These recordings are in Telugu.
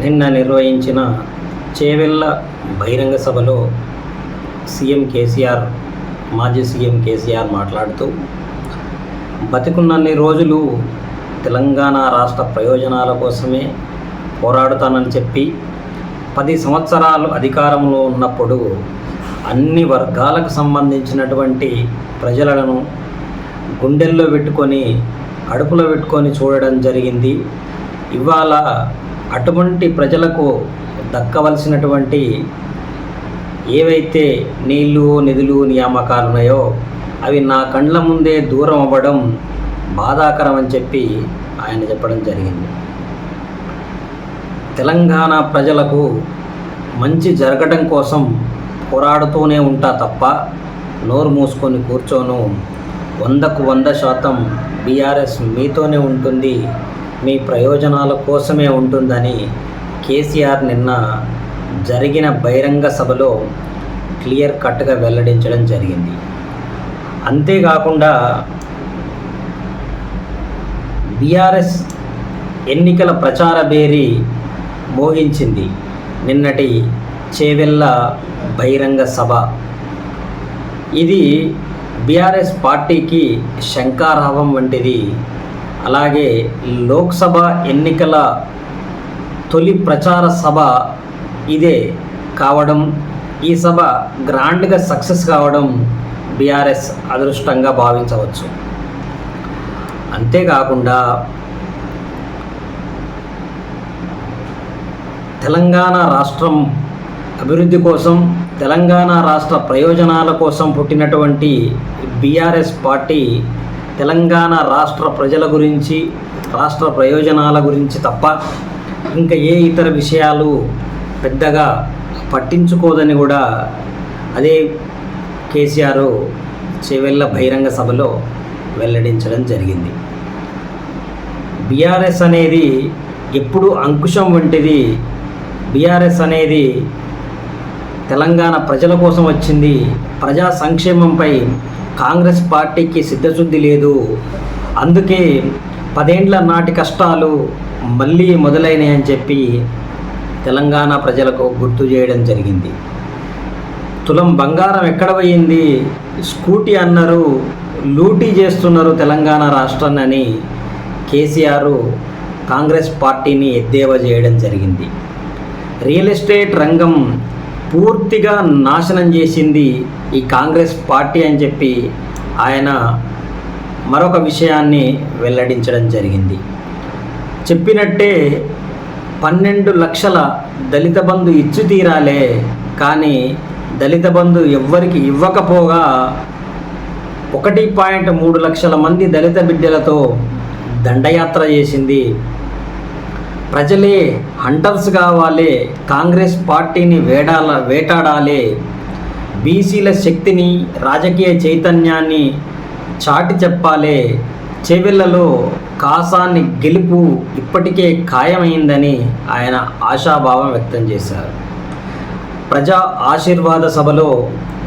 నిన్న నిర్వహించిన చేవెళ్ళ బహిరంగ సభలో సీఎం కేసీఆర్ మాజీ సీఎం కేసీఆర్ మాట్లాడుతూ బతికున్నన్ని రోజులు తెలంగాణ రాష్ట్ర ప్రయోజనాల కోసమే పోరాడుతానని చెప్పి పది సంవత్సరాలు అధికారంలో ఉన్నప్పుడు అన్ని వర్గాలకు సంబంధించినటువంటి ప్రజలను గుండెల్లో పెట్టుకొని కడుపులో పెట్టుకొని చూడడం జరిగింది. ఇవాళ అటువంటి ప్రజలకు దక్కవలసినటువంటి ఏవైతే నీళ్ళు నిధులు నియామకాలు ఉన్నాయో అవి నా కండ్ల ముందే దూరం అవ్వడం బాధాకరం అని చెప్పి ఆయన చెప్పడం జరిగింది. తెలంగాణ ప్రజలకు మంచి జరగడం కోసం పోరాడుతూనే ఉంటా తప్ప నోరు మూసుకొని కూర్చోను. వందకు వంద శాతం బీఆర్ఎస్ మీతోనే ఉంటుంది. మీ ప్రయోజనాల కోసమే ఉంటుందని కేసీఆర్ నిన్న జరిగిన బహిరంగ సభలో క్లియర్ కట్గా వెల్లడించడం జరిగింది. అంతేకాకుండా బీఆర్ఎస్ ఎన్నికల ప్రచార బేరీ మోగించింది నిన్నటి చేవెళ్ళ బహిరంగ సభ. ఇది బీఆర్ఎస్ పార్టీకి శంకారావం వంటిది అలాగే లోక్సభ ఎన్నికల తొలి ప్రచార సభ ఇదే కావడం ఈ సభ గ్రాండ్గా సక్సెస్ కావడం బీఆర్ఎస్ అదృష్టంగా భావించవచ్చు. అంతేకాకుండా తెలంగాణ రాష్ట్రం అభివృద్ధి కోసం తెలంగాణ రాష్ట్ర ప్రయోజనాల కోసం పుట్టినటువంటి బీఆర్ఎస్ పార్టీ తెలంగాణ రాష్ట్ర ప్రజల గురించి రాష్ట్ర ప్రయోజనాల గురించి తప్ప ఇంకా ఏ ఇతర విషయాలు పెద్దగా పట్టించుకోదని కూడా అదే కేసీఆర్ చేవెళ్ళ బహిరంగ సభలో వెల్లడించడం జరిగింది. బీఆర్ఎస్ అనేది ఎప్పుడు అంకుశం వంటిది. బీఆర్ఎస్ అనేది తెలంగాణ ప్రజల కోసం వచ్చింది. ప్రజా సంక్షేమంపై కాంగ్రెస్ పార్టీకి సిద్ధశుద్ధి లేదు. అందుకే పదేండ్ల నాటి కష్టాలు మళ్ళీ మొదలైనాయని చెప్పి తెలంగాణ ప్రజలకు గుర్తు చేయడం జరిగింది. తులం బంగారం ఎక్కడ పోయింది? స్కూటీ అన్నారు లూటీ చేస్తున్నారు తెలంగాణ రాష్ట్రాన్ని కేసీఆర్ కాంగ్రెస్ పార్టీని ఎద్దేవా చేయడం జరిగింది. రియల్ ఎస్టేట్ రంగం పూర్తిగా నాశనం చేసింది ఈ కాంగ్రెస్ పార్టీ అని చెప్పి ఆయన మరొక విషయాన్ని వెల్లడించడం జరిగింది. చెప్పినట్టే పన్నెండు లక్షల దళిత బంధు ఇచ్చు తీరాలే కానీ దళిత బంధు ఎవ్వరికి ఇవ్వకపోగా ఒకటి పాయింట్ మూడు లక్షల మంది దళిత బిడ్డలతో దండయాత్ర చేసింది ప్రజలే హంటర్స్ కావాలి కాంగ్రెస్ పార్టీని వేడాల వేటాడాలి. బీసీల శక్తిని రాజకీయ చైతన్యాన్ని చాటి చెప్పాలి. చెవిళ్ళలో కాసాన్ని గెలుపు ఇప్పటికే ఖాయమైందని ఆయన ఆశాభావం వ్యక్తం చేశారు. ప్రజా ఆశీర్వాద సభలో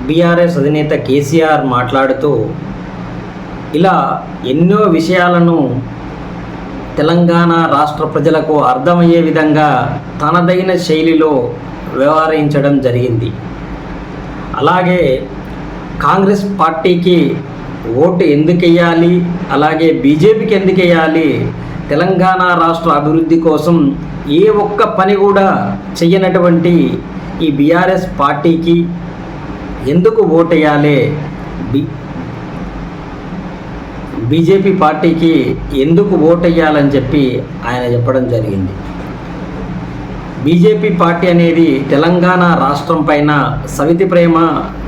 బీఆర్ఎస్ అధినేత కేసీఆర్ మాట్లాడుతూ ఇలా ఎన్నో విషయాలను తెలంగాణ రాష్ట్ర ప్రజలకు అర్థమయ్యే విధంగా తనదైన శైలిలో వ్యవహరించడం జరిగింది. అలాగే కాంగ్రెస్ పార్టీకి ఓటు ఎందుకు వేయాలి అలాగే బీజేపీకి ఎందుకు వేయాలి తెలంగాణ రాష్ట్ర అభివృద్ధి కోసం ఏ ఒక్క పని కూడా చెయ్యనటువంటి ఈ బీఆర్ఎస్ పార్టీకి ఎందుకు ఓటేయాలి? బి బీజేపీ పార్టీకి ఎందుకు ఓటేయాలని చెప్పి ఆయన చెప్పడం జరిగింది. బీజేపీ పార్టీ అనేది తెలంగాణ రాష్ట్రం పైన సవితి ప్రేమ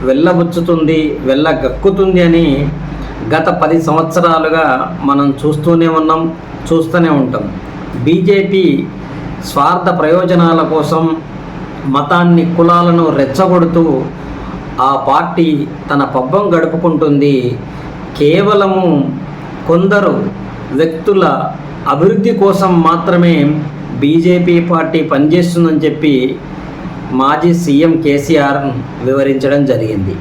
వెళ్ళబుచ్చుతుంది వెళ్ళగక్కుతుంది అని గత పది సంవత్సరాలుగా మనం చూస్తూనే ఉన్నాం చూస్తూనే ఉంటాం. బీజేపీ స్వార్థ ప్రయోజనాల కోసం మతాన్ని కులాలను రెచ్చగొడుతూ ఆ పార్టీ తన పబ్బం గడుపుకుంటుంది కేవలము కొందరు వ్యక్తుల అభివృద్ధి కోసం మాత్రమే బీజేపీ పార్టీ పనిచేస్తుందని చెప్పి మాజీ సీఎం కేసీఆర్ వివరించడం జరిగింది.